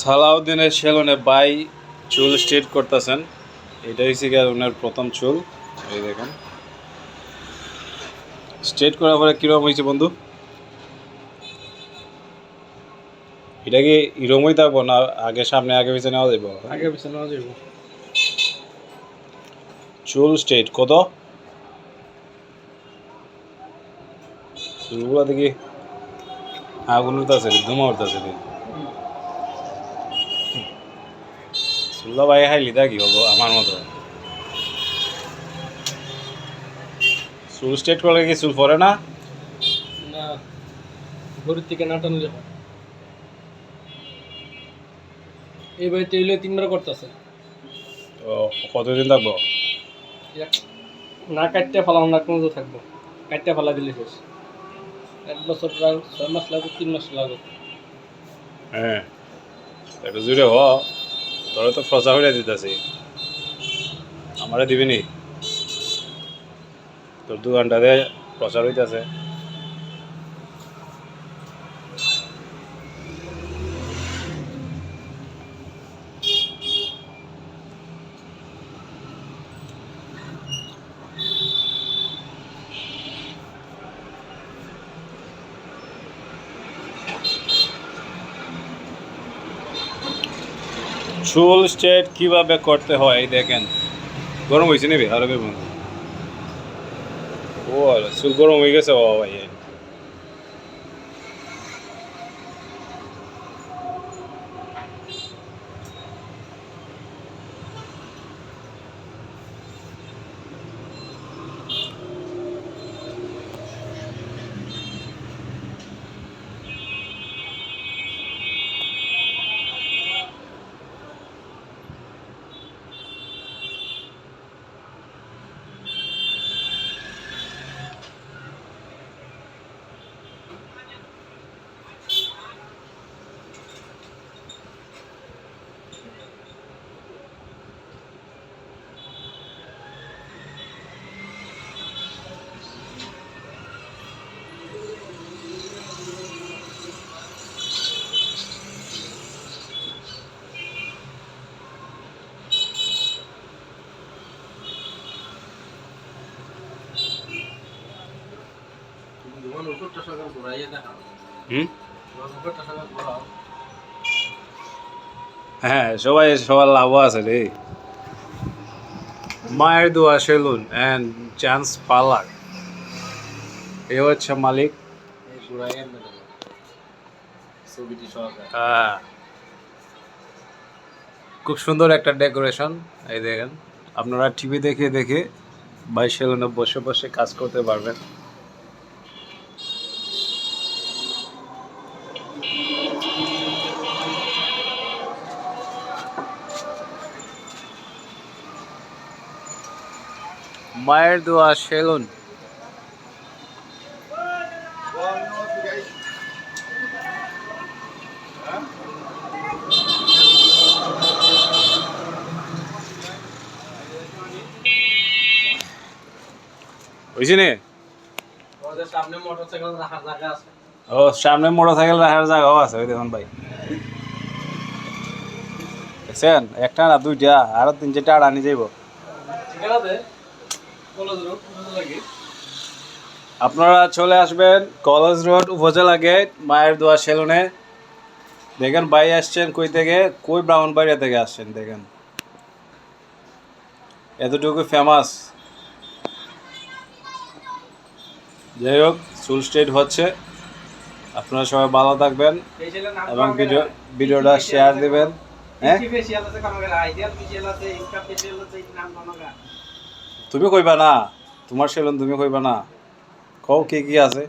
সালাউদ্দিনের সেলুনে বাই চুল স্ট্রেট করতেছেন। এটা হচ্ছে গিয়ে ওনার প্রথম চুল। এই দেখেন। স্ট্রেট করার পরে কীরকম হয়েছে বন্ধু? এটা কি এরমই থাকব না আগে সামনে আগে পিছনে নেওয়া যাব আগে পিছনে নেওয়া যাইব। চুল স্ট্রেট কত? চুলগুলো দেখি আগুন উঠতেছে ধুমা উঠতেছে চুল্লা ভাই খাইলি তা কি হব আমার মতো চুল স্ট্রেট করলে কি চুল পরে না গরুর থেকে না টানলে এই বাড়িতে এলে তিনবার করতেছে তো কতদিন থাকব না কাটতে ফেলাম না কোনো থাকব কাটতে ফেলা দিলে শেষ এক বছর ছয় মাস লাগুক তিন মাস লাগুক হ্যাঁ একটু জুড়ে হ তোরা তো ফসা হয়ে দিতেছি। আমারে দিবি নি? তোর দিয়ে প্রচার হইতেছে। চুল স্ট্রেট কীভাবে করতে হয় দেখেন। গরম হয়েছে নেবে আরবে বন্ধু ও চুল গরম হয়ে গেছে, বাবা ভাই হ্যাঁ সবাই সবার লাভও আছে রে। মায়ের দোয়া সেলুন অ্যান্ড চান্স পার্লার এ হচ্ছে মালিক। হ্যাঁ। খুব সুন্দর একটা ডেকোরেশন, এই দেখেন। আপনারা টিভি দেখে দেখে বাই সেলুনে বসে বসে কাজ করতে পারবেন। মায়ের দোয়া সেলুন সামনে ও, সামনে রাখার জায়গাও আছে, ওই দেখুন ভাই। একটা না দুইটা, আরও তিন চারটা আড়ানি যাইব। ঠিক আছে কলেজ রোড লাগে আপনারা চলে আসবেন কলেজ রোড উপজেলা গেট মায়ের দোয়া সেলুনে দেখেন ভাই আসছেন কই থেকে কই ব্রাহ্মণবাড়িয়া থেকে আসছেন দেখেন এতটুকু ফেমাস যাই হোক চুল স্ট্রেট হচ্ছে আপনারা সবাই ভালো থাকবেন এবং ভিডিও ভিডিওটা শেয়ার দিবেন হ্যাঁ তুমি কইবা না? তোমার সেলুন তুমি কইবা না? কও কি কি আছে?